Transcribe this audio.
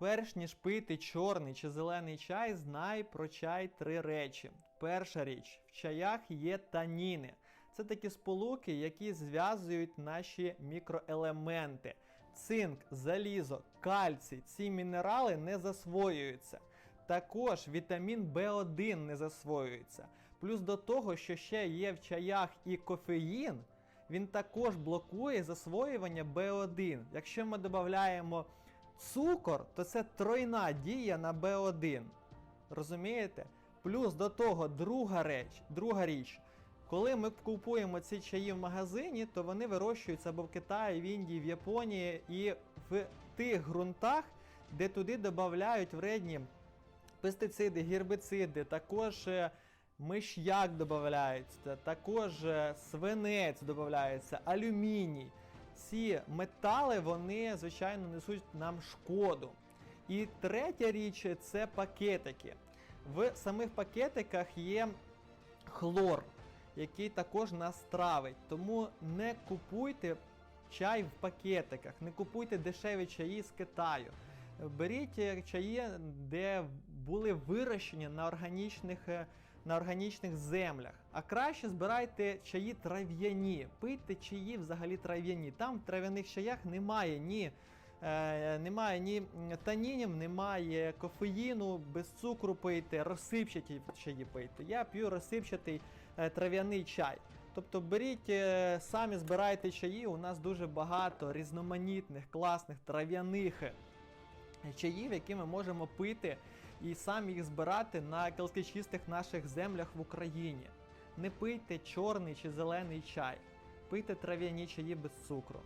Перш ніж пити чорний чи зелений чай, знай про чай три речі. Перша річ: в чаях є таніни. Це такі сполуки, які зв'язують наші мікроелементи. Цинк, залізо, кальцій, ці мінерали не засвоюються. Також вітамін В1 не засвоюється. Плюс до того, що ще є в чаях і кофеїн, він також блокує засвоювання В1. Якщо ми додаємо цукор, то це тройна дія на В1. Розумієте? Плюс до того, друга реч, друга річ. Коли ми купуємо ці чаї в магазині, то вони вирощуються або в Китаї, в Індії, в Японії і в тих ґрунтах, де туди додають вредні пестициди, гербициди, також е, миш'як додається, також е, свинець додається, алюміній. Ці метали, вони, звичайно, несуть нам шкоду. І третя річ це пакетики. В самих пакетиках є хлор, який також нас травить. Тому не купуйте чай в пакетиках, не купуйте дешеві чаї з Китаю. Беріть чаї, де були вирощені на органічних, е, на органічних землях. А краще збирайте чаї трав'яні. Пийте чаї взагалі трав'яні. Там в трав'яних чаях немає ні. Е, немає ні танінів, немає кофеїну, без цукру пийте, розсипчаті чаї пийте. Я п'ю розсипчатий е, трав'яний чай. Тобто беріть, е, самі збирайте чаї. У нас дуже багато різноманітних, класних трав'яних чаїв, які ми можемо пити і самі їх збирати на калкичистих наших землях в Україні. Не пийте чорний чи зелений чай, пийте трав'яні чаї без цукру.